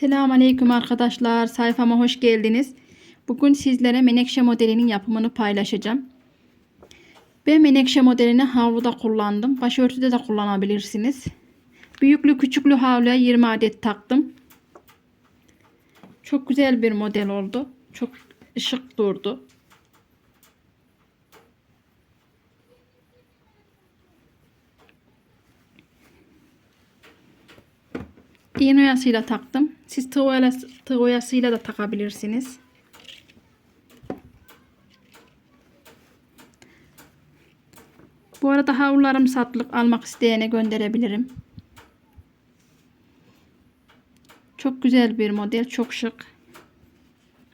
Selamun Aleyküm arkadaşlar. Sayfama hoş geldiniz. Bugün sizlere menekşe modelinin yapımını paylaşacağım. Ben menekşe modelini havluda kullandım. Başörtüde de kullanabilirsiniz. Büyüklü küçüklü havluya 20 adet taktım. Çok güzel bir model oldu. Çok ışık durdu. İğne oyasıyla taktım. Siz tığ, oyası, tığ oyasıyla da takabilirsiniz. Bu arada havlularım satılık almak isteyene gönderebilirim. Çok güzel bir model. Çok şık.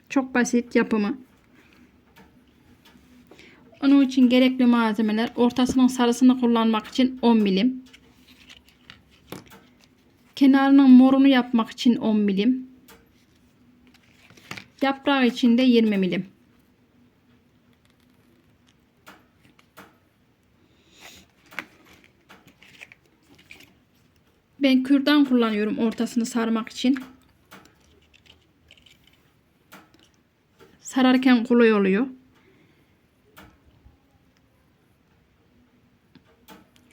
Çok basit yapımı. Onun için gerekli malzemeler ortasının sarısını kullanmak için 10 milim. Kenarının morunu yapmak için 10 milim. Yaprağı için de 20 milim. Ben kürdan kullanıyorum ortasını sarmak için. Sararken kolay oluyor.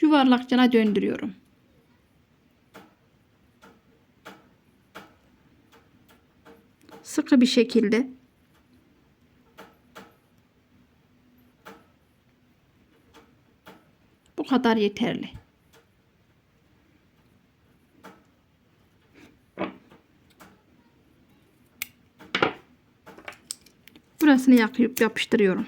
Yuvarlakçana döndürüyorum. Sıkı bir şekilde bu kadar yeterli. Burasını yakıp yapıştırıyorum.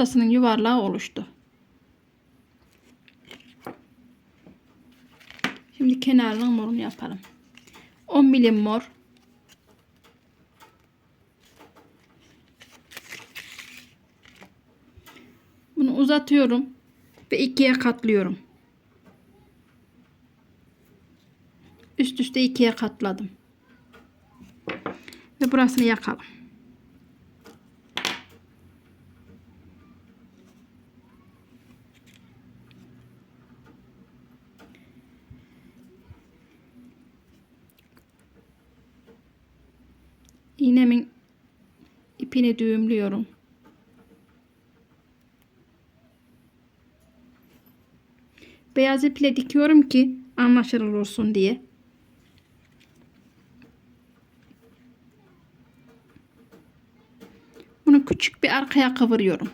Ortasının yuvarlağı oluştu. Şimdi kenarının morunu yapalım. 10 milim mor. Bunu uzatıyorum ve ikiye katlıyorum. Üst üste ikiye katladım. Ve burasını yakalım. İpini düğümlüyorum. Beyaz iple dikiyorum ki anlaşılır olsun diye. Bunu küçük bir arkaya kıvırıyorum.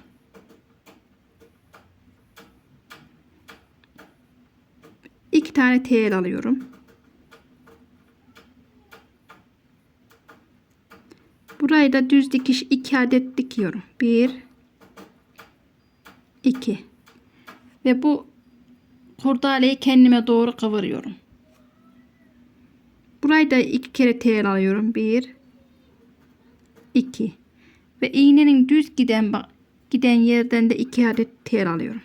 İki tane tel alıyorum. Burayı da düz dikiş iki adet dikiyorum. Bir, iki. Ve bu kurdaleyi kendime doğru kıvırıyorum. Burayı da iki kere tel alıyorum. Bir, iki. Ve iğnenin düz giden giden yerden de iki adet tel alıyorum.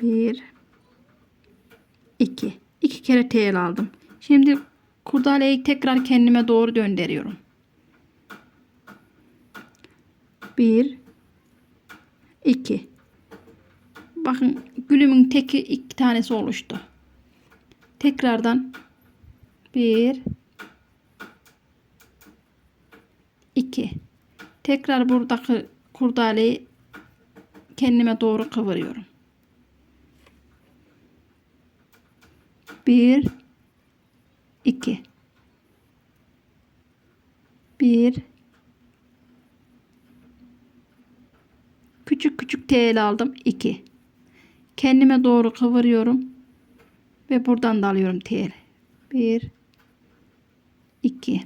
Bir, iki. İki kere tel aldım. Şimdi kurdaleyi tekrar kendime doğru döndürüyorum. Bir, iki. Bakın gülümün teki iki tanesi oluştu. Tekrardan bir, iki. Tekrar buradaki kurdaleyi kendime doğru kıvırıyorum. Bir, iki. Bir, küçük küçük tel aldım. 2. Kendime doğru kıvırıyorum. Ve buradan da alıyorum tel. 1 2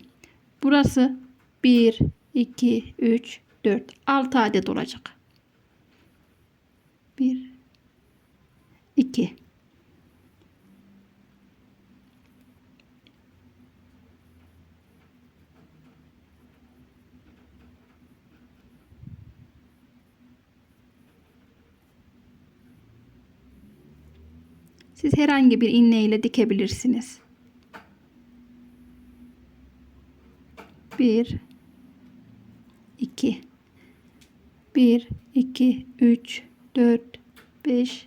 Burası 1 2 3 4 6 adet olacak. 1 2 Siz herhangi bir iğne ile dikebilirsiniz. Bir, 2 1 2 3 4 5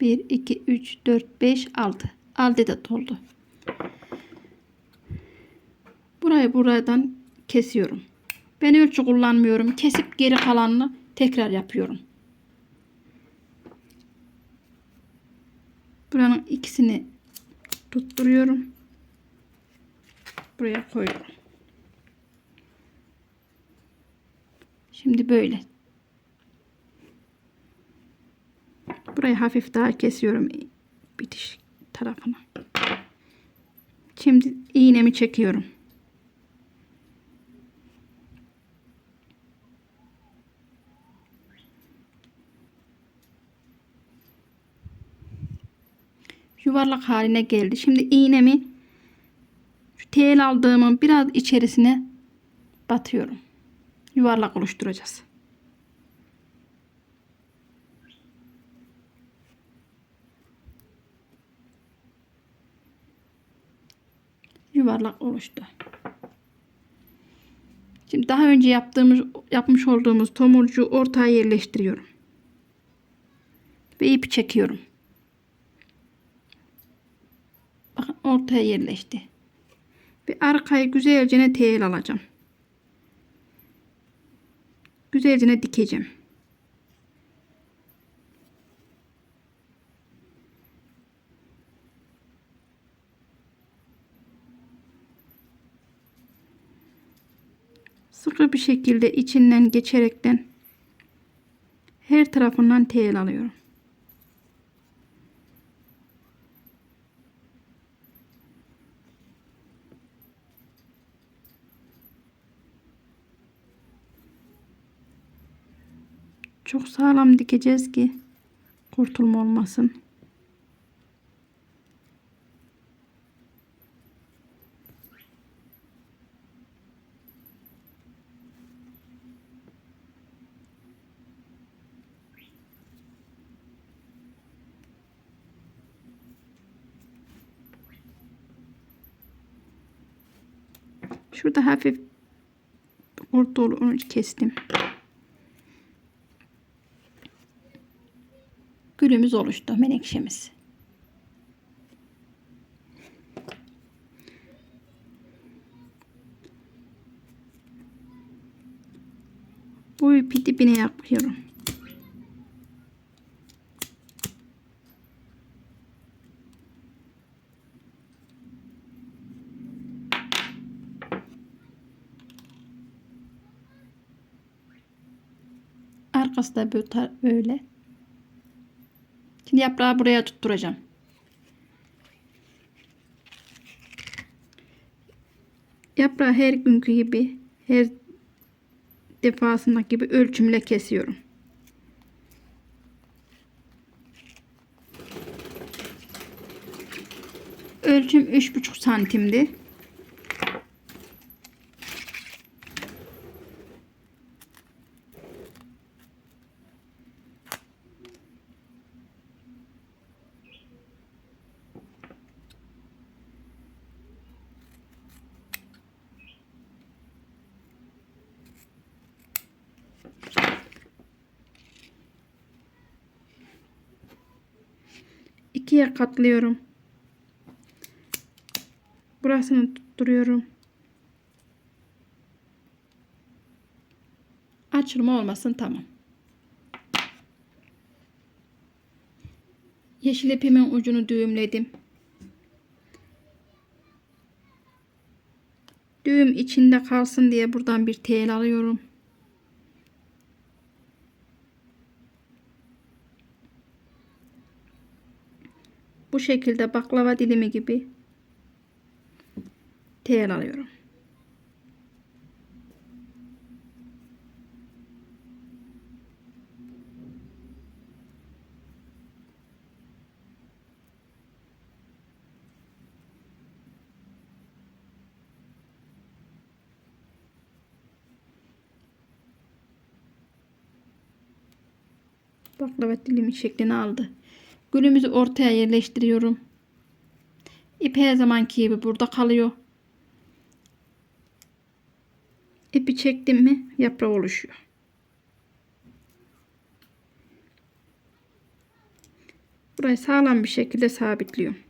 1 2 3 4 5 6 6 adet oldu. Burayı buradan kesiyorum. Ben ölçü kullanmıyorum. Kesip geri kalanını tekrar yapıyorum. İkisini tutturuyorum. Buraya koyuyorum. Şimdi böyle. Burayı hafif daha kesiyorum bitiş tarafına. Şimdi iğnemi çekiyorum. Yuvarlak haline geldi. Şimdi iğnemi şu tel aldığımın biraz içerisine batıyorum. Yuvarlak oluşturacağız. Yuvarlak oluştu. Şimdi daha önce yaptığımız yapmış olduğumuz tomurcuğu ortaya yerleştiriyorum. Ve ipi çekiyorum. Bakın ortaya yerleşti. Ve arkayı güzelce tel alacağım. Güzelce dikeceğim. Sıkı bir şekilde içinden geçerekten her tarafından tel alıyorum. Çok sağlam dikeceğiz ki kurtulma olmasın. Şurada hafif kurtul onu kestim. Gülümüz oluştu. Menekşemiz. Bu ipi dibine yapıyorum. Arkası da böyle. Şimdi yaprağı buraya tutturacağım. Yaprağı her günkü gibi her defasında gibi ölçümle kesiyorum. Ölçüm 3,5 santimdi. İkiye katlıyorum. Burasını tutturuyorum. Açılma olmasın tamam. Yeşil ipimin ucunu düğümledim. Düğüm içinde kalsın diye buradan bir tel alıyorum. Bu şekilde baklava dilimi gibi tel alıyorum. baklava dilimi şeklini aldı. Gülümüzü ortaya yerleştiriyorum. İp her zamanki gibi burada kalıyor. ipi çektim mi yaprağı oluşuyor. Burayı sağlam bir şekilde sabitliyorum.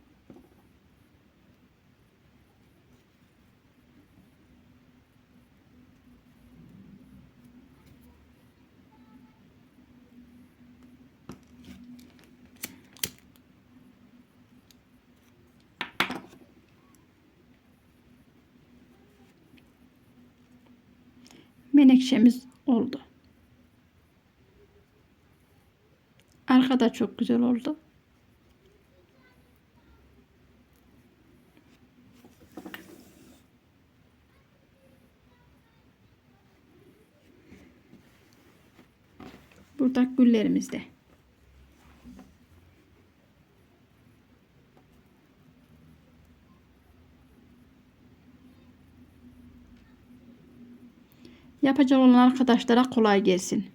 Menekşemiz oldu. Arka da çok güzel oldu. Burada güllerimiz de. Yapacak olan arkadaşlara kolay gelsin.